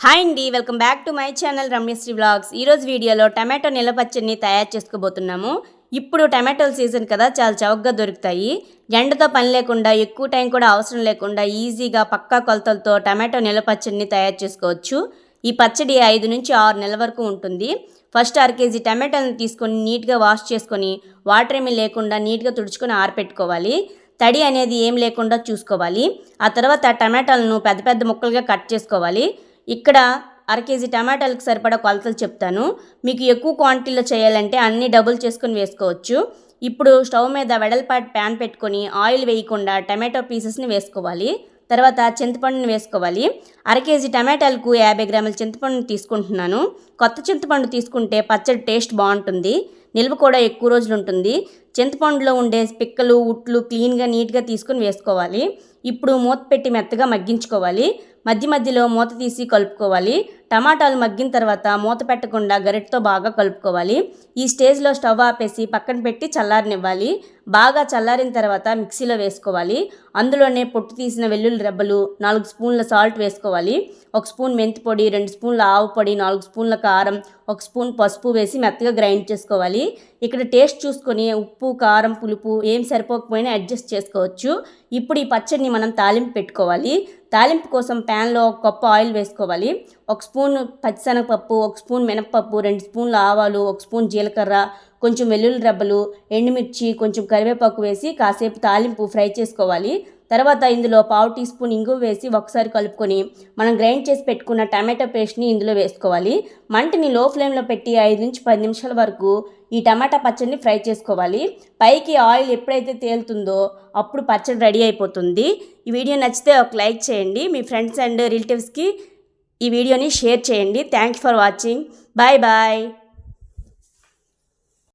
Hi అండి welcome back to my channel Ramyasri vlogs ఈరోజు వీడియోలో టమాటో నిల్వ పచ్చడిని తయారు చేసుకోబోతున్నాము. ఇప్పుడు టమాటోల సీజన్ కదా చాలా చౌకగా దొరుకుతాయి. ఎండతో పని లేకుండా ఎక్కువ టైం కూడా అవసరం లేకుండా ఈజీగా పక్కా కొలతలతో టమాటో నిల్వ పచ్చడిని తయారు చేసుకోవచ్చు. ఈ పచ్చడి ఐదు నుంచి ఆరు నెలల వరకు ఉంటుంది. ఫస్ట్ అర కేజీ టమాటాలను తీసుకొని నీట్గా వాష్ చేసుకొని వాటర్ ఏమీ లేకుండా నీట్గా తుడుచుకొని ఆరపెట్టుకోవాలి. తడి అనేది ఏం లేకుండా చూసుకోవాలి. ఆ తర్వాత టమాటాలను పెద్ద పెద్ద ముక్కలుగా కట్ చేసుకోవాలి. ఇక్కడ అర కేజీ టమాటాలకు సరిపడా కొలతలు చెప్తాను. మీకు ఎక్కువ క్వాంటిటీలో చేయాలంటే అన్నీ డబుల్ చేసుకొని వేసుకోవచ్చు. ఇప్పుడు స్టవ్ మీద వెడల్పాటి ప్యాన్ పెట్టుకొని ఆయిల్ వేయకుండా టమాటో పీసెస్ని వేసుకోవాలి. తర్వాత చింతపండుని వేసుకోవాలి. అర కేజీ టమాటాలకు యాభై గ్రాముల చింతపండుని తీసుకుంటున్నాను. కొత్త చింతపండు తీసుకుంటే పచ్చడి టేస్ట్ బాగుంటుంది. నిల్వ కూడా ఎక్కువ రోజులు ఉంటుంది. చింతపండులో ఉండే పిక్కలు ఉట్లు క్లీన్గా నీట్గా తీసుకొని వేసుకోవాలి. ఇప్పుడు మూత పెట్టి మెత్తగా మగ్గించుకోవాలి. మధ్య మధ్యలో మూత తీసి కలుపుకోవాలి. టమాటాలు మగ్గిన తర్వాత మూత పెట్టకుండా గరిటతో బాగా కలుపుకోవాలి. ఈ స్టేజ్లో స్టవ్ ఆపేసి పక్కన పెట్టి చల్లారనివ్వాలి. బాగా చల్లారిన తర్వాత మిక్సీలో వేసుకోవాలి. అందులోనే పొట్టు తీసిన వెల్లుల్లి రెబ్బలు నాలుగు స్పూన్ల సాల్ట్ వేసుకోవాలి. ఒక స్పూన్ మెంతి పొడి రెండు స్పూన్ల ఆవు పొడి నాలుగు స్పూన్ల కారం ఒక స్పూన్ పసుపు వేసి మెత్తగా గ్రైండ్ చేసుకోవాలి. ఇక్కడ టేస్ట్ చూసుకొని ఉప్పు కారం పులుపు ఏం సరిపోకపోయినా అడ్జస్ట్ చేసుకోవచ్చు. ఇప్పుడు ఈ పచ్చడిని మనం తాలింపు పెట్టుకోవాలి. తాలింపు కోసం ప్యాన్లో ఒక కప్పు ఆయిల్ వేసుకోవాలి. ఒక స్పూన్ పచ్చిశనగపప్పు ఒక స్పూన్ మినప్పప్పు రెండు స్పూన్లు ఆవాలు ఒక స్పూన్ జీలకర్ర కొంచెం వెల్లుల్లి రెబ్బలు ఎండుమిర్చి కొంచెం కరివేపాకు వేసి కాసేపు తాలింపు ఫ్రై చేసుకోవాలి. తర్వాత ఇందులో పావు టీ స్పూన్ ఇంగువ వేసి ఒకసారి కలుపుకొని మనం గ్రైండ్ చేసి పెట్టుకున్న టమాటో పేస్ట్ని ఇందులో వేసుకోవాలి. మంటని లో ఫ్లేమ్లో పెట్టి ఐదు నుంచి పది నిమిషాల వరకు ఈ టమాటా పచ్చడిని ఫ్రై చేసుకోవాలి. పైకి ఆయిల్ ఎప్పుడైతే తేలుతుందో అప్పుడు పచ్చడి రెడీ అయిపోతుంది. ఈ వీడియో నచ్చితే ఒక లైక్ చేయండి. మీ ఫ్రెండ్స్ అండ్ రిలేటివ్స్కి ఈ వీడియోని షేర్ చేయండి. Thank you for watching. Bye bye.